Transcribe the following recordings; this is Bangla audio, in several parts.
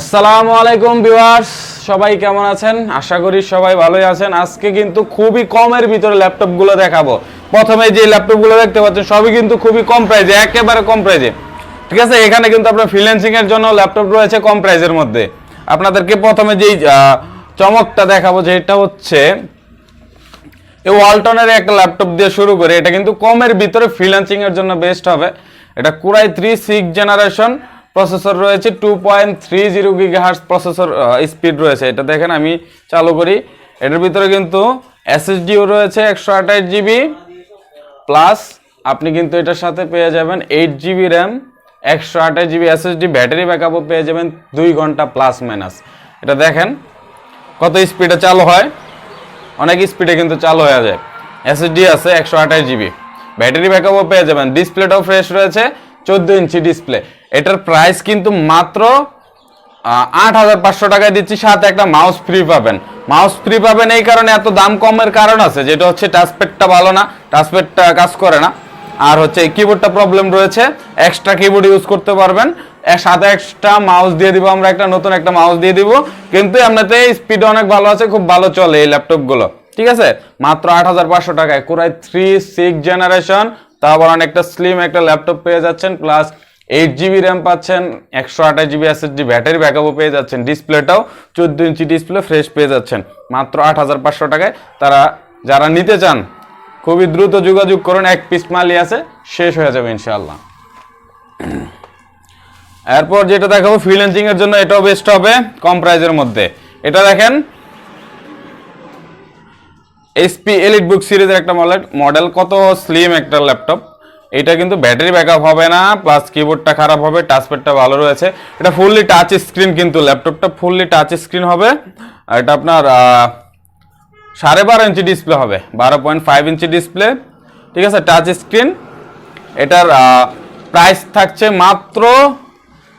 আসসালামু আলাইকুম ভিউয়ার্স, সবাই কেমন আছেন? আশা করি সবাই ভালোই আছেন। আজকে কিন্তু খুবই কমের ভিতরে ল্যাপটপগুলো দেখাবো। প্রথমে যে ল্যাপটপগুলো দেখতে পাচ্ছেন, সবই কিন্তু খুবই কম প্রাইজে, একেবারে কম প্রাইজে। ঠিক আছে? এখানে কিন্তু আপনার ফ্রিল্যান্সিং এর জন্য ল্যাপটপ রয়েছে কম প্রাইজের মধ্যে। আপনাদেরকে প্রথমে যেই চমকটা দেখাবো, যেটা হচ্ছে এই ওয়ালটনের একটা ল্যাপটপ দিয়ে শুরু করে, এটা কিন্তু কমের ভিতরে ফ্রিল্যান্সিং এর জন্য বেস্ট হবে। এটা core i three six generation. Processor রয়েছে two point three zero gigahertz processor speed রয়েছে। এটা দেখেন আমি চালু করি। এটার ভিতরে কিন্তু এসএসডিও রয়েছে একশো আঠাশ জিবি প্লাস আপনি কিন্তু এটার সাথে পেয়ে যাবেন এইট জিবি র্যাম একশো আঠাশ জিবি এসএসডি ব্যাটারি ব্যাকআপও পেয়ে যাবেন দুই ঘণ্টা প্লাস মাইনাস এটা দেখেন কত স্পিডে চালু হয়। অনেক স্পিডে কিন্তু চালু হয়ে যায়। এসএসডি আছে একশো আঠাশ জিবি ব্যাটারি ব্যাকআপও পেয়ে যাবেন। ডিসপ্লেটাও ফ্রেশ রয়েছে। চোদ্দ ইঞ্চি ডিসপ্লে এটার প্রাইস কিন্তু মাত্র আট হাজার পাঁচশো টাকায় দিচ্ছি, সাথে একটা মাউস ফ্রি পাবেন। মাউস ফ্রি পাবেন এই কারণে এত দাম কমের কারণ আছে, যেটা হচ্ছে টাচপ্যাডটা ভালো না টাচপ্যাডটা কাজ করে না। আর হচ্ছে কিবোর্ডটা প্রবলেম রয়েছে এক্সট্রা কিবোর্ড ইউজ করতে পারবেন। সাথে এক্সট্রা মাউস দিয়ে দিব, আমরা একটা নতুন একটা মাউস দিয়ে দিব। কিন্তু এমনিতে স্পিড অনেক ভালো আছে, খুব ভালো চলে এই ল্যাপটপগুলো ঠিক আছে? মাত্র আট হাজার পাঁচশো টাকায়, কোরাই থ্রি সিক্স জেনারেশন তারপর অনেকটা স্লিম একটা ল্যাপটপ পেয়ে যাচ্ছেন প্লাস এইট জিবি র্যাম পাচ্ছেন, একশো আঠাশ জিবি এসএসডি ব্যাটারি ব্যাকআপও পেয়ে যাচ্ছেন ডিসপ্লেটাও চোদ্দ ইঞ্চি ডিসপ্লে ফ্রেশ পেয়ে যাচ্ছেন, মাত্র আট হাজার পাঁচশো টাকায়। তারা যারা নিতে চান, খুবই দ্রুত যোগাযোগ করুন, এক পিস মালই আছে, শেষ হয়ে যাবে ইনশাআল্লাহ। এরপর যেটা দেখাবো ফ্রিল্যান্সিং এর জন্য, এটাও বেস্ট হবে, কম প্রাইজের মধ্যে। এটা দেখেন এসপি এলিট বুক সিরিজের একটা মডেল কত স্লিম একটা ল্যাপটপ এটা কিন্তু ব্যাটারি ব্যাকআপ হবে না প্লাস কিবোর্ডটা খারাপ হবে টাচপ্যাডটা ভালো রয়েছে। এটা ফুললি টাচ স্ক্রিন কিন্তু ল্যাপটপটা ফুললি টাচ স্ক্রিন হবে। এটা আপনার সাড়ে বারো ইঞ্চি ডিসপ্লে হবে, বারো পয়েন্ট ফাইভ ইঞ্চি ডিসপ্লে ঠিক আছে টাচ স্ক্রিন এটার প্রাইস থাকছে মাত্র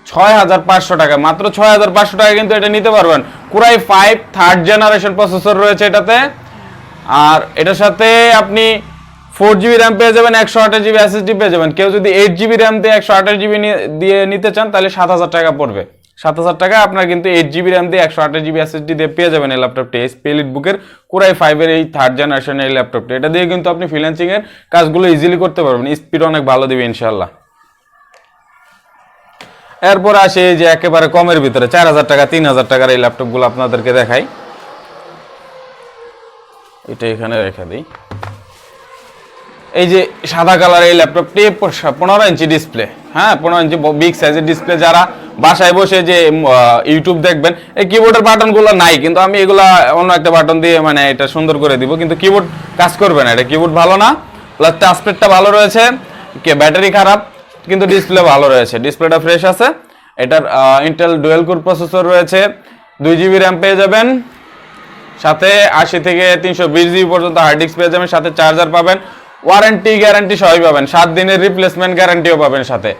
ছয় হাজার পাঁচশো টাকা। মাত্র ছয় হাজার পাঁচশো টাকা কিন্তু এটা নিতে পারবেন। Core i five third generation processor রয়েছে এটাতে। আর এটার সাথে আপনি ফোর জিবি র্যাম পেয়ে যাবেন, একশো আঠাশ জিবি এসএসডি পেয়ে যাবেন। কেউ যদি এইট জিবি র্যাম দিয়ে একশো আঠাশ জিবি দিয়ে নিতে চান, তাহলে সাত হাজার টাকা পড়বে। সাত হাজার টাকা আপনার কিন্তু এইট জিবি র্যাম দিয়ে একশো আঠাশ জিবি এসএসডি দিয়ে পেয়ে যাবেন এই ল্যাপটপটি এসপি এলিট বুকের কুরাই ফাইভের এই থার্ড জেনারেশনের এই ল্যাপটপটি এটা দিয়ে কিন্তু আপনি ফ্রিল্যান্সিং এর কাজগুলো ইজিলি করতে পারবেন। স্পিড অনেক ভালো দিবে ইনশাল্লাহ এরপর আসে এই যে একেবারে কমের ভিতরে, চার হাজার টাকা, তিন হাজার টাকার এই ল্যাপটপগুলো আপনাদেরকে দেখাই। এটা এখানে রেখে দিই। এই যে সাদা কালার এই ল্যাপটপটি পনেরো ইঞ্চি ডিসপ্লে হ্যাঁ পনেরো ইঞ্চি বিগ সাইজের ডিসপ্লে যারা বাসায় বসে যে ইউটিউব দেখবেন, এই কিবোর্ডের বাটনগুলো নাই, কিন্তু আমি এগুলা অন্য একটা বাটন দিয়ে মানে এটা সুন্দর করে দিব। কিন্তু কিবোর্ড কাজ করবে না, এটা কিবোর্ড ভালো না প্লাস টাচপ্যাডটা ভালো রয়েছে ব্যাটারি খারাপ, কিন্তু ডিসপ্লে ভালো রয়েছে। ডিসপ্লেটা ফ্রেশ আছে, এটার ইন্টেল ডুয়েল কোর প্রসেসর রয়েছে, দুই জিবি র্যাম পেয়ে যাবেন। সাথে আশি থেকে তিনশো বিশ জিবি পর্যন্ত হার্ড ডিস্ক পেয়ে যাবেন, সাথে চার্জার পাবেন ওয়ারেন্টি গ্যারান্টি সবই পাবেন, সাত দিনের রিপ্লেসমেন্ট গ্যারান্টিও পাবেন সাথে।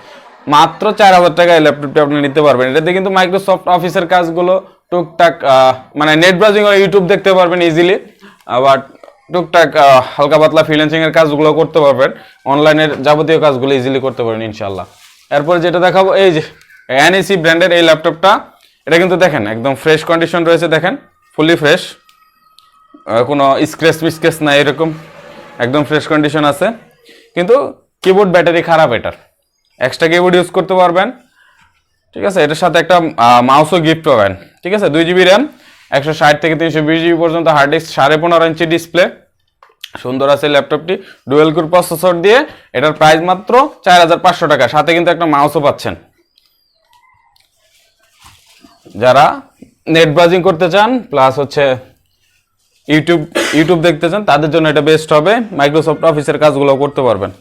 মাত্র চার হাজার টাকা এই ল্যাপটপটি আপনি নিতে পারবেন। এটাতে কিন্তু মাইক্রোসফট অফিসের কাজগুলো টুকটাক মানে নেট ব্রাউজিং ইউটিউব দেখতে পারবেন ইজিলি আবার টুকটাক হালকা পাতলা ফ্রিল্যান্সিং এর কাজগুলো করতে পারবেন। অনলাইনের যাবতীয় কাজগুলো ইজিলি করতে পারবেন ইনশাল্লাহ এরপর যেটা দেখাবো, এই যে এনএসি ব্র্যান্ডের এই ল্যাপটপটা এটা কিন্তু দেখেন, একদম ফ্রেশ কন্ডিশন রয়েছে, দেখেন ফুলি ফ্রেশ কোনো স্ক্রেচ মিসক্রেচ নাই, এরকম। একদম ফ্রেশ কন্ডিশন আছে। কিন্তু কিবোর্ড ব্যাটারি খারাপ এটার। এক্সট্রা কিবোর্ড ইউজ করতে পারবেন। ঠিক আছে? এটার সাথে একটা মাউসও গিফট পাবেন। ঠিক আছে? দুই জিবি র্যাম একশো ষাট থেকে তিনশো বিশ জিবি পর্যন্ত হার্ড ডিস্ক সাড়ে পনেরো ইঞ্চি ডিসপ্লে সুন্দর আছে ল্যাপটপটি ডুয়েল কোর প্রসেসর দিয়ে এটার প্রাইস মাত্র চার হাজার পাঁচশো টাকা। সাথে কিন্তু একটা মাউসও পাচ্ছেন। যারা নেট ব্রাউজিং করতে চান প্লাস হচ্ছে ইউটিউব ইউটিউব দেখতে চান, তাদের জন্য এটা বেস্ট হবে। মাইক্রোসফট অফিসের কাজগুলো করতে পারবেন।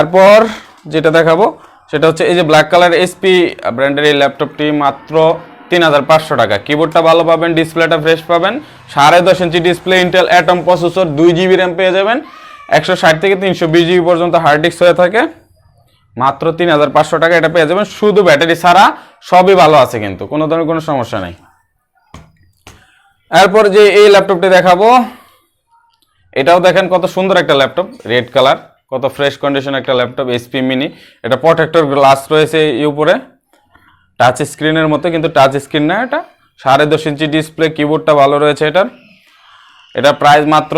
এরপর যেটা দেখাবো, সেটা হচ্ছে এই যে ব্ল্যাক কালার এসপি ব্র্যান্ডের এই ল্যাপটপটি মাত্র তিন হাজার পাঁচশো টাকা। কিবোর্ডটা ভালো পাবেন ডিসপ্লেটা ফ্রেশ পাবেন। সাড়ে দশ inch display Intel Atom processor দুই জিবি র্যাম পেয়ে যাবেন। একশো ষাট থেকে তিনশো বিশ জিবি পর্যন্ত হার্ড ডিস্ক হয়ে থাকে। মাত্র তিন হাজার পাঁচশো টাকা এটা পেয়ে যাবেন। শুধু ব্যাটারি ছাড়া সবই ভালো আছে কিন্তু, কোনো ধরনের কোনো সমস্যা নেই। এরপর যে এই ল্যাপটপটি দেখাবো, এটাও দেখেন কত সুন্দর একটা ল্যাপটপ, রেড কালার, কত ফ্রেশ কন্ডিশন একটা ল্যাপটপ এসপি মিনি এটা প্রোটেক্টর গ্লাস রয়েছে এই উপরে টাচ স্ক্রিনের মতো কিন্তু টাচ স্ক্রিন না এটা, সাড়ে দশ ইঞ্চি ডিসপ্লে কিবোর্ডটা ভালো রয়েছে এটার। এটা প্রাইস মাত্র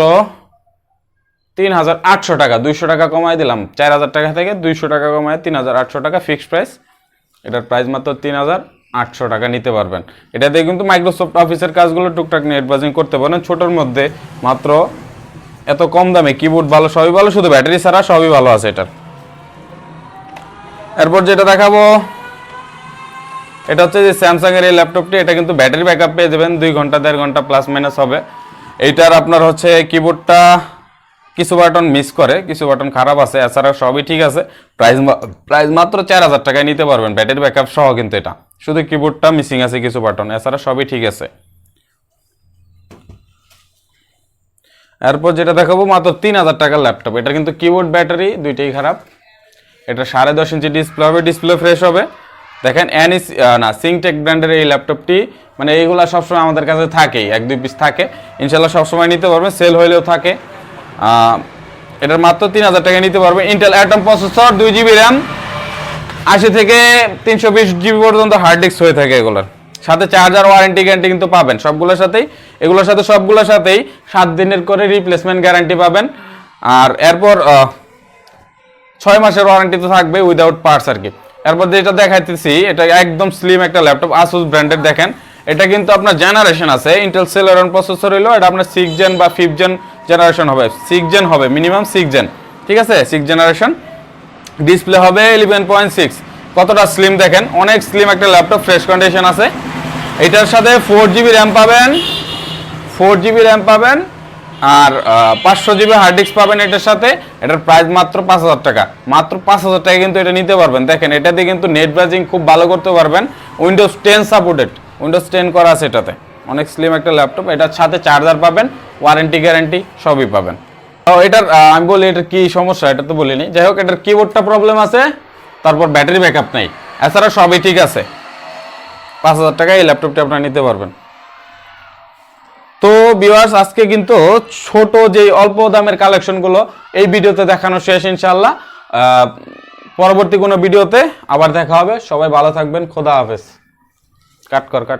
তিন হাজার আটশো টাকা, দুইশো টাকা কমায় দিলাম, চার হাজার টাকা থেকে দুইশো টাকা কমায়, তিন হাজার আটশো টাকা ফিক্সড প্রাইস এটার প্রাইস মাত্র তিন হাজার। আটশো টাকা নিতে পারবেন। এটা দিয়ে কিন্তু মাইক্রোসফট অফিসের কাজগুলো টুকটাক নেট বাজিং করতে পারেন। ছোটোর মধ্যে মাত্র এত কম দামে কিবোর্ড ভালো, সবই ভালো, শুধু ব্যাটারি ছাড়া সবই ভালো আছে এটার। এরপর যেটা দেখাবো, এটা হচ্ছে যে স্যামসাংয়ের এই ল্যাপটপটি এটা কিন্তু ব্যাটারি ব্যাকআপ পেয়ে যাবেন। দুই ঘণ্টা, দেড় ঘণ্টা প্লাস মাইনাস হবে। এইটার আপনার হচ্ছে কিবোর্ডটা কিছু বাটন মিস করে, কিছু বাটন খারাপ আছে, এছাড়া সবই ঠিক আছে। প্রাইস প্রাইস মাত্র চার হাজার টাকায় নিতে পারবেন। ব্যাটারি ব্যাকআপ সহ কিন্তু এটা। শুধু কিবোর্ডটা মিসিং আছে কিছু বাটন এছাড়া সবই ঠিক আছে। এরপর যেটা দেখাবো মাত্র তিন হাজার টাকার ল্যাপটপ এটা কিন্তু কিবোর্ড ব্যাটারি দুইটাই খারাপ। এটা সাড়ে দশ ইঞ্চি ডিসপ্লে হবে ডিসপ্লে ফ্রেশ হবে। দেখেন অ্যানিস না সিংটেক ব্র্যান্ডের এই ল্যাপটপটি মানে এইগুলা সবসময় আমাদের কাছে থাকেই, এক দুই পিস থাকে। ইনশাল্লাহ সবসময় নিতে পারবেন সেল হইলেও থাকে। এটার মাত্র তিন হাজার টাকা নিতে পারবে। ইন্টেল অ্যাটম প্রসেসর দুই জিবি র্যাম আশি থেকে তিনশো বিশ জিবি পর্যন্ত হার্ড ডিস্ক হয়ে থাকে এগুলোর। সাথে চার্জার ওয়ারেন্টি গ্যারান্টি কিন্তু পাবেন। সবগুলোর সাথেই, এগুলোর সাথে সবগুলোর সাথেই সাত দিনের করে রিপ্লেসমেন্ট গ্যারান্টি পাবেন। আর এরপর ছয় মাসের ওয়ারেন্টি তো থাকবে উইদাউট পার্টস আর কি। এরপর যেটা দেখাইতেছি, এটা একদম স্লিম একটা ল্যাপটপ আসুস ব্র্যান্ডের দেখেন। এটা কিন্তু আপনার জেনারেশন আছে ইন্টেল সেলেরন প্রসেসর হইল, এটা আপনার সিক্স জেন বা ফিফথ জেন জেনারেশন হবে। সিক্স জেন হবে মিনিমাম সিক্স জেন ঠিক আছে? সিক্স জেনারেশন ডিসপ্লে হবে ইলেভেন পয়েন্ট সিক্স কতটা স্লিম দেখেন? অনেক স্লিম একটা ল্যাপটপ ফ্রেশ কন্ডিশন আছে। এটার সাথে ফোর জিবি র্যাম পাবেন ফোর জিবি র্যাম পাবেন, আর পাঁচশো জিবি হার্ড ডিস্ক পাবেন এটার সাথে। এটার প্রাইস মাত্র পাঁচ হাজার টাকা। মাত্র পাঁচ হাজার টাকা কিন্তু এটা নিতে পারবেন। দেখেন, এটা দিয়ে কিন্তু নেট ব্রাউজিং খুব ভালো করতে পারবেন। Windows ten supported Windows ten করা আছে এটাতে। অনেক স্লিম একটা ল্যাপটপ এটার সাথে চার্জার পাবেন ওয়ারেন্টি গ্যারেন্টি সবই পাবেন। ও, এটার আমি বলি এটার কি সমস্যা, এটা তো বলিনি। যাই হোক, এটার কিবোর্ডটা প্রবলেম আছে, তারপর ব্যাটারি ব্যাকআপ নেই। এছাড়া সবই ঠিক আছে। পাঁচ হাজার টাকায় এই আপনারা নিতে পারবেন। তো ভিউয়ার্স আজকে কিন্তু ছোট যে অল্প দামের কালেকশনগুলো এই ভিডিওতে দেখানো শেষ ইনশাল্লাহ পরবর্তী কোনো ভিডিওতে আবার দেখা হবে। সবাই ভালো থাকবেন। খোদা হাফেজ। কাট কর, কাট।